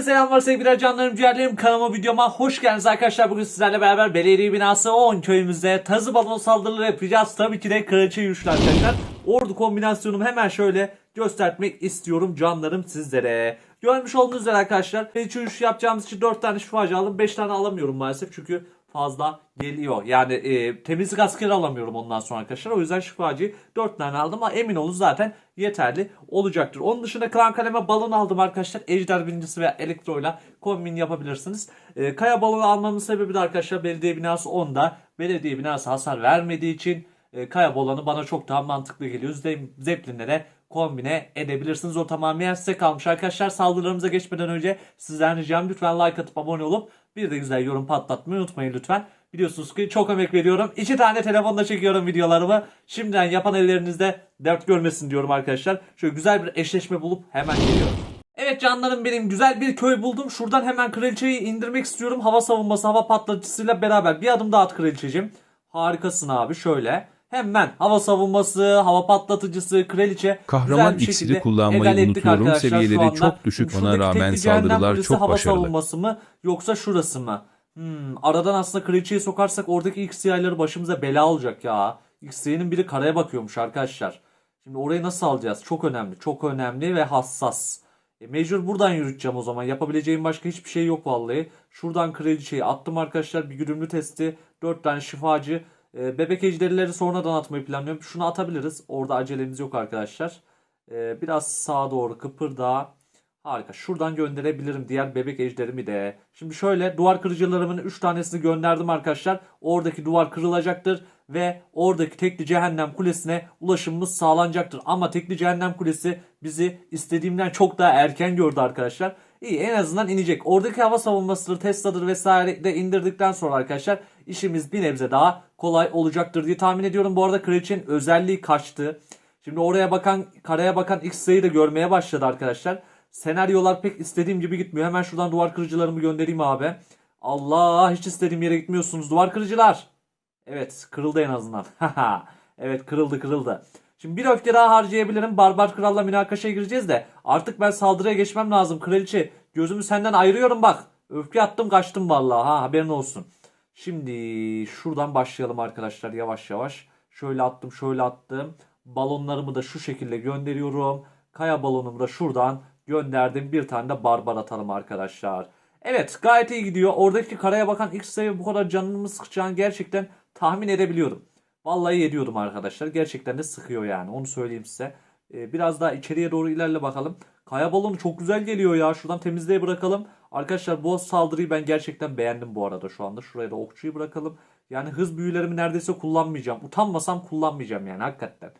Herkese selamlar sevgili canlarım ciğerlerim kanalıma videoma hoş geldiniz arkadaşlar. Bugün sizlerle beraber belediye binası 10 köyümüzde tazı balon saldırıları yapacağız. Tabii ki de kraliçe yürüyüşler arkadaşlar. Ordu kombinasyonumu hemen şöyle göstermek istiyorum canlarım sizlere. Görmüş olduğunuz üzere arkadaşlar kraliçe yürüyüşü yapacağımız için 4 tane şifacı aldım. 5 tane alamıyorum maalesef çünkü fazla geliyor. Yani e, temizlik askeri alamıyorum ondan sonra arkadaşlar. O yüzden şifacıyı 4 tane aldım ama emin olun zaten yeterli olacaktır. Onun dışında klan kaleme balon aldım arkadaşlar. Ejder birincisi veya elektroyla kombin yapabilirsiniz. E, kaya balonu almamın sebebi de arkadaşlar belediye binası 10'da. Belediye binası hasar vermediği için e, kaya balonu bana çok daha mantıklı geliyor. Ze- Zeppelin'lere kombine edebilirsiniz. O tamamen size kalmış arkadaşlar. Saldırılarımıza geçmeden önce sizden ricam lütfen like atıp abone olup bir de güzel yorum patlatmayı unutmayın lütfen. Biliyorsunuz ki çok emek veriyorum. İki tane telefonla çekiyorum videolarımı. Şimdiden yapan ellerinizde dert görmesin diyorum arkadaşlar. Şöyle güzel bir eşleşme bulup hemen geliyorum. Evet canlarım benim güzel bir köy buldum. Şuradan hemen kraliçeyi indirmek istiyorum. Hava savunması, hava patlatıcısıyla beraber. Bir adım daha at kraliçeciğim. Harikasın abi şöyle. Hemen hava savunması, hava patlatıcısı, kraliçe. Kahraman iksiri kullanmayı unutuyorum. Seviyeleri çok düşük, ona rağmen saldırılar çok hava başarılı. savunması mı yoksa şurası mı? Hmm, aradan aslında kraliçeyi sokarsak oradaki X yayları başımıza bela olacak ya. X yayının biri karaya bakıyormuş arkadaşlar. Şimdi orayı nasıl alacağız? Çok önemli. Çok önemli ve hassas. E, mecbur buradan yürüteceğim o zaman. Yapabileceğim başka hiçbir şey yok vallahi. Şuradan kraliçeyi attım arkadaşlar. Bir güdümlü testi. 4 tane şifacı. E, bebek ejderileri sonradan atmayı planlıyorum. Şunu atabiliriz. Orada acelemiz yok arkadaşlar. E, biraz sağa doğru kıpırda. Harika. Şuradan gönderebilirim diğer bebek ejderimi de. Şimdi şöyle duvar kırıcılarımın 3 tanesini gönderdim arkadaşlar. Oradaki duvar kırılacaktır ve oradaki tekli cehennem kulesine ulaşımımız sağlanacaktır. Ama tekli cehennem kulesi bizi istediğimden çok daha erken gördü arkadaşlar. İyi en azından inecek. Oradaki hava savunmasıdır, Tesla'dır vesaire de indirdikten sonra arkadaşlar işimiz bir nebze daha kolay olacaktır diye tahmin ediyorum. Bu arada kraliçenin özelliği kaçtı. Şimdi oraya bakan, karaya bakan X sayı da görmeye başladı arkadaşlar. Senaryolar pek istediğim gibi gitmiyor. Hemen şuradan duvar kırıcılarımı göndereyim abi. Allah hiç istediğim yere gitmiyorsunuz duvar kırıcılar. Evet kırıldı en azından. evet kırıldı kırıldı. Şimdi bir öfke daha harcayabilirim. Barbar kralla münakaşaya gireceğiz de. Artık ben saldırıya geçmem lazım kraliçe. Gözümü senden ayırıyorum bak. Öfke attım kaçtım vallahi ha haberin olsun. Şimdi şuradan başlayalım arkadaşlar yavaş yavaş. Şöyle attım şöyle attım. Balonlarımı da şu şekilde gönderiyorum. Kaya balonumu da şuradan gönderdim. Bir tane de barbar atalım arkadaşlar. Evet gayet iyi gidiyor. Oradaki karaya bakan X sayı bu kadar canımı sıkacağını gerçekten tahmin edebiliyorum. Vallahi ediyordum arkadaşlar. Gerçekten de sıkıyor yani. Onu söyleyeyim size. Ee, biraz daha içeriye doğru ilerle bakalım. Kaya balonu çok güzel geliyor ya. Şuradan temizliğe bırakalım. Arkadaşlar bu saldırıyı ben gerçekten beğendim bu arada şu anda. Şuraya da okçuyu bırakalım. Yani hız büyülerimi neredeyse kullanmayacağım. Utanmasam kullanmayacağım yani hakikaten.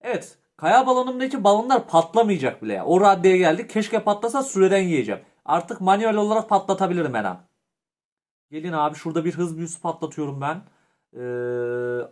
Evet. Kaya balonumdaki balonlar patlamayacak bile ya. O raddeye geldik. Keşke patlasa süreden yiyeceğim. Artık manuel olarak patlatabilirim her an. Gelin abi şurada bir hız büyüsü patlatıyorum ben. Ee,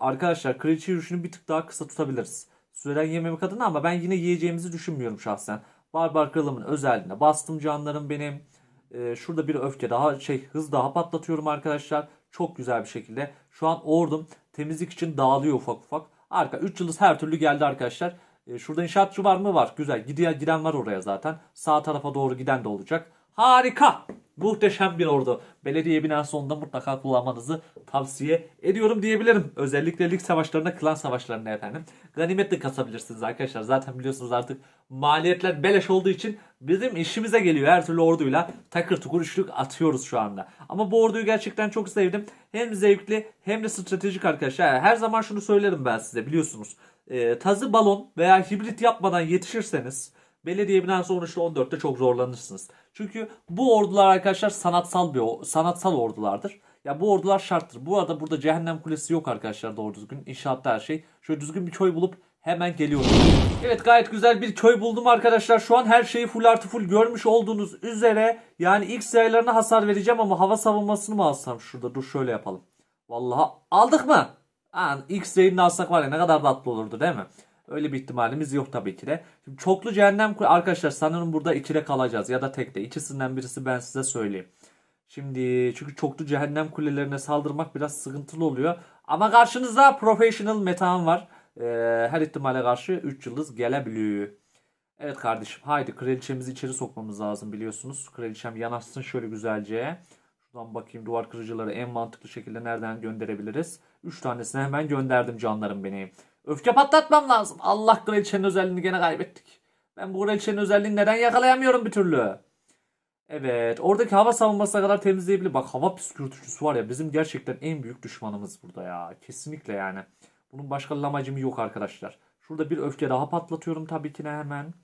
arkadaşlar kraliçe yürüyüşünü bir tık daha kısa tutabiliriz. Süreden yememek adına ama ben yine yiyeceğimizi düşünmüyorum şahsen. Barbar kralımın özelliğine bastım canlarım benim. Ee, şurada bir öfke daha şey hız daha patlatıyorum arkadaşlar. Çok güzel bir şekilde. Şu an ordum temizlik için dağılıyor ufak ufak. Arka 3 yıldız her türlü geldi arkadaşlar. Ee, şurada inşaatçı var mı? Var. Güzel. Gidiyor, giden var oraya zaten. Sağ tarafa doğru giden de olacak. Harika. Muhteşem bir ordu. Belediye binası onda mutlaka kullanmanızı tavsiye ediyorum diyebilirim. Özellikle lig savaşlarında, klan savaşlarında efendim. Ganimet de kasabilirsiniz arkadaşlar. Zaten biliyorsunuz artık maliyetler beleş olduğu için bizim işimize geliyor. Her türlü orduyla takır tukur üçlük atıyoruz şu anda. Ama bu orduyu gerçekten çok sevdim. Hem zevkli hem de stratejik arkadaşlar. Her zaman şunu söylerim ben size biliyorsunuz. Ee, tazı balon veya hibrit yapmadan yetişirseniz belediye binası 13'te 14'te çok zorlanırsınız. Çünkü bu ordular arkadaşlar sanatsal bir sanatsal ordulardır. Ya bu ordular şarttır. Bu arada burada cehennem kulesi yok arkadaşlar doğru düzgün. İnşaatta her şey. Şöyle düzgün bir köy bulup hemen geliyorum. Evet gayet güzel bir köy buldum arkadaşlar. Şu an her şeyi full artı full görmüş olduğunuz üzere. Yani ilk sayılarına hasar vereceğim ama hava savunmasını mı alsam şurada? Dur şöyle yapalım. Vallahi aldık mı? Ha, X ray'ini alsak var ya ne kadar tatlı olurdu değil mi? Öyle bir ihtimalimiz yok tabii ki de. Şimdi çoklu cehennem arkadaşlar sanırım burada ikide kalacağız ya da tekte. İkisinden birisi ben size söyleyeyim. Şimdi çünkü çoklu cehennem kulelerine saldırmak biraz sıkıntılı oluyor. Ama karşınızda professional metan var. Ee, her ihtimale karşı 3 yıldız gelebiliyor. Evet kardeşim haydi kraliçemizi içeri sokmamız lazım biliyorsunuz. Kraliçem yanaşsın şöyle güzelce. Şuradan bakayım duvar kırıcıları en mantıklı şekilde nereden gönderebiliriz. 3 tanesini hemen gönderdim canlarım benim. Öfke patlatmam lazım. Allah kraliçenin özelliğini gene kaybettik. Ben bu kraliçenin özelliğini neden yakalayamıyorum bir türlü? Evet oradaki hava savunmasına kadar temizleyebilir. Bak hava püskürtücüsü var ya bizim gerçekten en büyük düşmanımız burada ya. Kesinlikle yani. Bunun başka amacım yok arkadaşlar. Şurada bir öfke daha patlatıyorum tabii ki de hemen.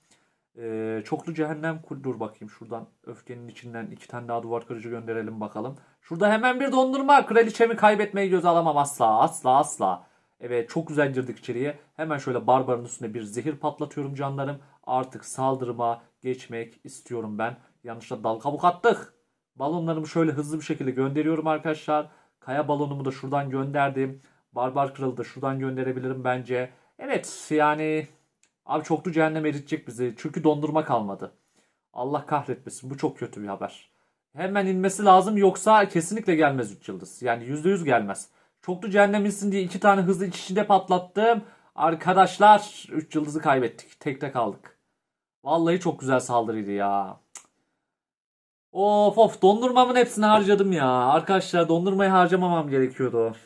Ee, çoklu cehennem dur bakayım şuradan öfkenin içinden iki tane daha duvar kırıcı gönderelim bakalım. Şurada hemen bir dondurma. Kraliçemi kaybetmeyi göze alamam asla asla asla. Evet çok güzel girdik içeriye. Hemen şöyle barbarın üstüne bir zehir patlatıyorum canlarım. Artık saldırıma geçmek istiyorum ben. Yanlışla dal kabuk attık. Balonlarımı şöyle hızlı bir şekilde gönderiyorum arkadaşlar. Kaya balonumu da şuradan gönderdim. Barbar kralı da şuradan gönderebilirim bence. Evet yani abi çoklu cehennem eritecek bizi. Çünkü dondurma kalmadı. Allah kahretmesin. Bu çok kötü bir haber. Hemen inmesi lazım yoksa kesinlikle gelmez 3 yıldız. Yani %100 gelmez. Çoklu cehennem insin diye iki tane hızlı iç içinde patlattım. Arkadaşlar 3 yıldızı kaybettik. Tekte kaldık. Vallahi çok güzel saldırıydı ya. Of of dondurmamın hepsini harcadım ya. Arkadaşlar dondurmayı harcamamam gerekiyordu.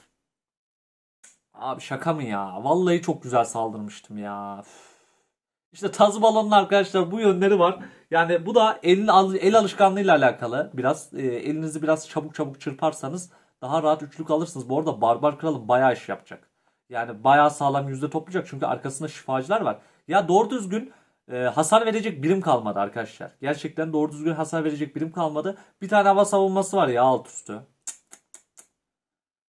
Abi şaka mı ya? Vallahi çok güzel saldırmıştım ya. İşte tazı balonun arkadaşlar bu yönleri var. Yani bu da el, el alışkanlığıyla alakalı. Biraz e, elinizi biraz çabuk çabuk çırparsanız daha rahat üçlük alırsınız. Bu arada Barbar Kralım bayağı iş yapacak. Yani bayağı sağlam yüzde toplayacak çünkü arkasında şifacılar var. Ya doğru düzgün e, hasar verecek birim kalmadı arkadaşlar. Gerçekten doğru düzgün hasar verecek birim kalmadı. Bir tane hava savunması var ya alt üstü.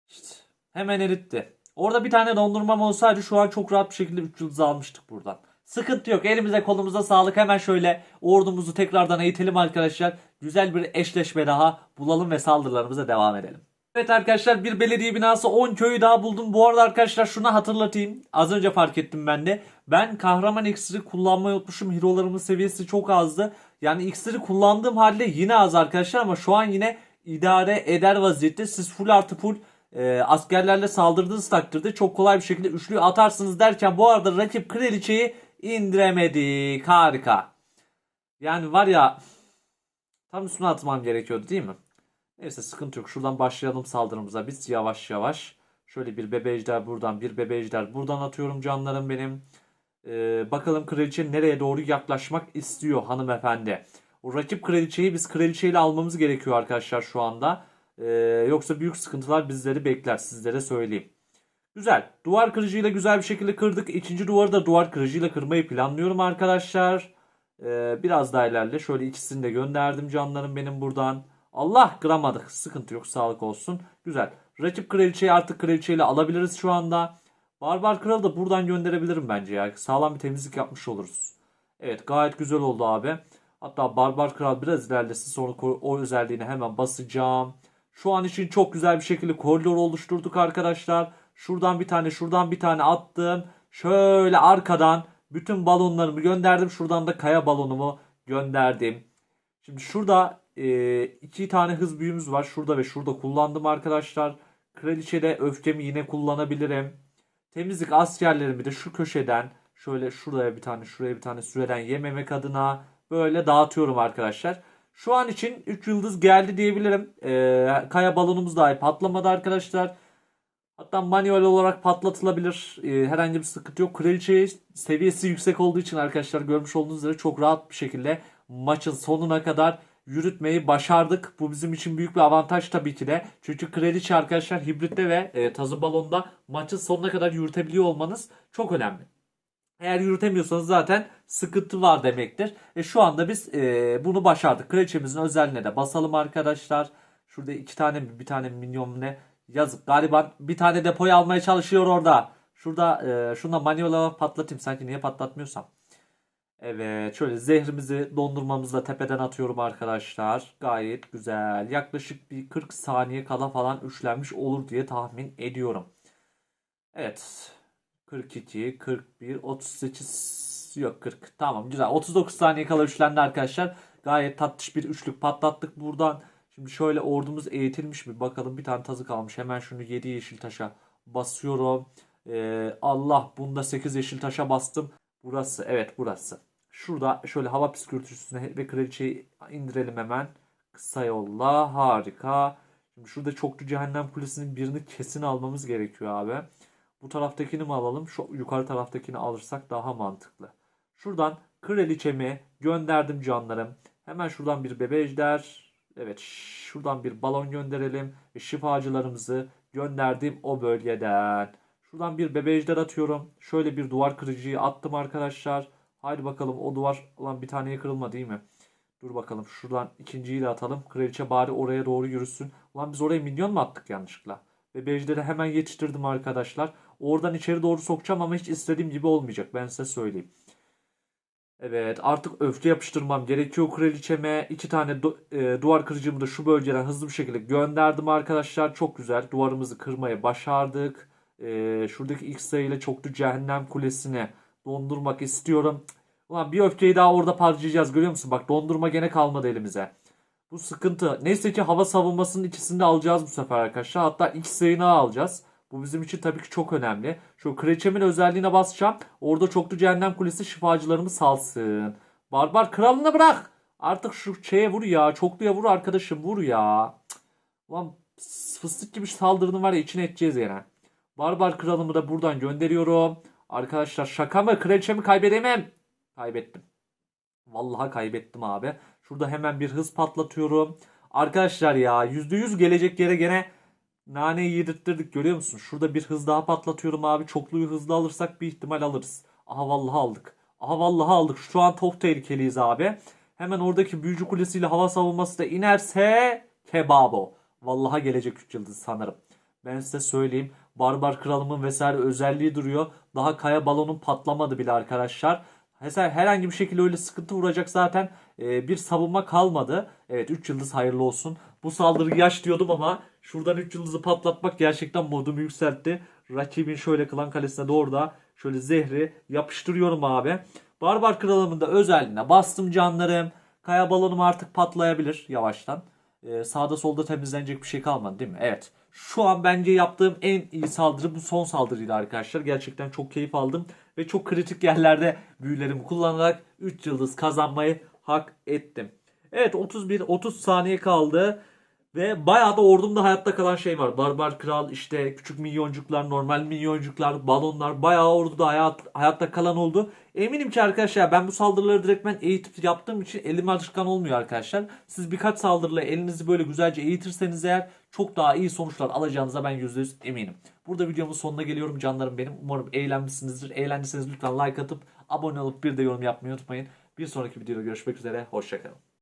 İşte hemen eritti. Orada bir tane dondurmam olsaydı şu an çok rahat bir şekilde 3 yıldız almıştık buradan. Sıkıntı yok. Elimize kolumuza sağlık. Hemen şöyle ordumuzu tekrardan eğitelim arkadaşlar. Güzel bir eşleşme daha bulalım ve saldırılarımıza devam edelim. Evet arkadaşlar bir belediye binası 10 köyü daha buldum. Bu arada arkadaşlar şunu hatırlatayım. Az önce fark ettim ben de. Ben kahraman iksiri kullanmayı unutmuşum. Hero'larımın seviyesi çok azdı. Yani iksiri kullandığım halde yine az arkadaşlar ama şu an yine idare eder vaziyette. Siz full artı full e, askerlerle saldırdığınız takdirde çok kolay bir şekilde üçlüyü atarsınız derken bu arada rakip kraliçeyi indiremedik. Harika. Yani var ya tam üstüne atmam gerekiyordu değil mi? Neyse sıkıntı yok. Şuradan başlayalım saldırımıza. Biz yavaş yavaş. Şöyle bir bebe ejder buradan bir bebe ejder buradan atıyorum canlarım benim. Ee, bakalım kraliçe nereye doğru yaklaşmak istiyor hanımefendi. O rakip kraliçeyi biz kraliçeyle almamız gerekiyor arkadaşlar şu anda. Ee, yoksa büyük sıkıntılar bizleri bekler sizlere söyleyeyim. Güzel. Duvar kırıcıyla güzel bir şekilde kırdık. İkinci duvarı da duvar kırıcıyla kırmayı planlıyorum arkadaşlar. Ee, biraz daha ilerle. Şöyle ikisini de gönderdim canlarım benim buradan. Allah kıramadık. Sıkıntı yok. Sağlık olsun. Güzel. Rakip kraliçeyi artık kraliçeyle alabiliriz şu anda. Barbar kralı da buradan gönderebilirim bence ya. Sağlam bir temizlik yapmış oluruz. Evet gayet güzel oldu abi. Hatta Barbar Kral biraz ilerlesin sonra o özelliğini hemen basacağım. Şu an için çok güzel bir şekilde koridor oluşturduk arkadaşlar. Şuradan bir tane şuradan bir tane attım. Şöyle arkadan bütün balonlarımı gönderdim. Şuradan da kaya balonumu gönderdim. Şimdi şurada e, iki tane hız büyümüz var. Şurada ve şurada kullandım arkadaşlar. Kraliçede öfkemi yine kullanabilirim. Temizlik askerlerimi de şu köşeden şöyle şuraya bir tane şuraya bir tane süreden yememek adına böyle dağıtıyorum arkadaşlar. Şu an için 3 yıldız geldi diyebilirim. Ee, kaya balonumuz dahi patlamadı arkadaşlar. Hatta manuel olarak patlatılabilir. Ee, herhangi bir sıkıntı yok. Kraliçe seviyesi yüksek olduğu için arkadaşlar görmüş olduğunuz üzere çok rahat bir şekilde maçın sonuna kadar yürütmeyi başardık. Bu bizim için büyük bir avantaj tabii ki de. Çünkü kraliçe arkadaşlar hibritte ve e, tazı balonda maçın sonuna kadar yürütebiliyor olmanız çok önemli. Eğer yürütemiyorsanız zaten sıkıntı var demektir. E şu anda biz e, bunu başardık. Kraliçemizin özelliğine de basalım arkadaşlar. Şurada iki tane mi bir tane mi minyon ne yazık. Galiba bir tane depoyu almaya çalışıyor orada. Şurada e, şuna manuel olarak patlatayım. Sanki niye patlatmıyorsam. Evet şöyle zehrimizi dondurmamızla tepeden atıyorum arkadaşlar. Gayet güzel. Yaklaşık bir 40 saniye kala falan üçlenmiş olur diye tahmin ediyorum. Evet. 42, 41, 38 yok 40. Tamam güzel. 39 saniye kala üçlendi arkadaşlar. Gayet tatlış bir üçlük patlattık buradan. Şimdi şöyle ordumuz eğitilmiş mi? Bakalım bir tane tazı kalmış. Hemen şunu 7 yeşil taşa basıyorum. Ee, Allah bunda 8 yeşil taşa bastım. Burası evet burası. Şurada şöyle hava püskürtücüsüne ve kraliçeyi indirelim hemen. Kısa yolla harika. Şimdi şurada çoklu cehennem kulesinin birini kesin almamız gerekiyor abi. Bu taraftakini mi alalım? Şu yukarı taraftakini alırsak daha mantıklı. Şuradan kraliçemi gönderdim canlarım. Hemen şuradan bir bebe ejder. Evet şuradan bir balon gönderelim. Ve şifacılarımızı gönderdim o bölgeden. Şuradan bir bebe ejder atıyorum. Şöyle bir duvar kırıcıyı attım arkadaşlar. Haydi bakalım o duvar ulan bir taneye kırılma değil mi? Dur bakalım şuradan ikinciyi de atalım. Kraliçe bari oraya doğru yürüsün. Ulan biz oraya minyon mu attık yanlışlıkla? Ve Bejder'i hemen yetiştirdim arkadaşlar. Oradan içeri doğru sokacağım ama hiç istediğim gibi olmayacak. Ben size söyleyeyim. Evet artık öfke yapıştırmam gerekiyor kraliçeme. İki tane du- e, duvar kırıcımı da şu bölgeden hızlı bir şekilde gönderdim arkadaşlar. Çok güzel. Duvarımızı kırmaya başardık. E, şuradaki ilk sayıyla çoklu cehennem kulesini dondurmak istiyorum. Ulan bir öfkeyi daha orada harcayacağız görüyor musun? Bak dondurma gene kalmadı elimize. Bu sıkıntı. Neyse ki hava savunmasının ikisini de alacağız bu sefer arkadaşlar. Hatta ilk sayını alacağız. Bu bizim için tabii ki çok önemli. Şu kraliçemin özelliğine basacağım. Orada çoklu cehennem kulesi şifacılarımı salsın. Barbar kralını bırak. Artık şu şeye vur ya. Çokluya vur arkadaşım vur ya. Ulan fıstık gibi saldırının var ya içine edeceğiz yine. Barbar kralımı da buradan gönderiyorum. Arkadaşlar şaka mı? Kraliçemi kaybedemem. Kaybettim. Vallahi kaybettim abi. Şurada hemen bir hız patlatıyorum. Arkadaşlar ya %100 gelecek yere gene naneyi yedirttirdik görüyor musun? Şurada bir hız daha patlatıyorum abi. Çokluyu hızlı alırsak bir ihtimal alırız. Aha vallahi aldık. Aha vallahi aldık. Şu an çok tehlikeliyiz abi. Hemen oradaki büyücü kulesiyle hava savunması da inerse kebabo. Vallahi gelecek 3 yıldız sanırım. Ben size söyleyeyim. Barbar kralımın vesaire özelliği duruyor. Daha kaya balonun patlamadı bile arkadaşlar. Mesela herhangi bir şekilde öyle sıkıntı vuracak zaten e, bir savunma kalmadı. Evet 3 yıldız hayırlı olsun. Bu saldırı yaş diyordum ama şuradan 3 yıldızı patlatmak gerçekten modumu yükseltti. Rakibin şöyle klan kalesine doğru da şöyle zehri yapıştırıyorum abi. Barbar kralımın da özelliğine bastım canlarım. Kaya balonum artık patlayabilir yavaştan. Ee, sağda solda temizlenecek bir şey kalmadı değil mi? Evet. Şu an bence yaptığım en iyi saldırı bu son saldırıydı arkadaşlar. Gerçekten çok keyif aldım. Ve çok kritik yerlerde büyülerimi kullanarak 3 yıldız kazanmayı hak ettim. Evet 31-30 saniye kaldı. Ve bayağı da ordumda hayatta kalan şey var. Barbar Kral, işte küçük minyoncuklar, normal minyoncuklar, balonlar bayağı orduda hayat, hayatta kalan oldu. Eminim ki arkadaşlar ben bu saldırıları direktmen eğitip yaptığım için elim alışkan olmuyor arkadaşlar. Siz birkaç saldırıyla elinizi böyle güzelce eğitirseniz eğer çok daha iyi sonuçlar alacağınıza ben %100 eminim. Burada videomun sonuna geliyorum canlarım benim. Umarım eğlenmişsinizdir. Eğlendiyseniz lütfen like atıp abone olup bir de yorum yapmayı unutmayın. Bir sonraki videoda görüşmek üzere. Hoşçakalın.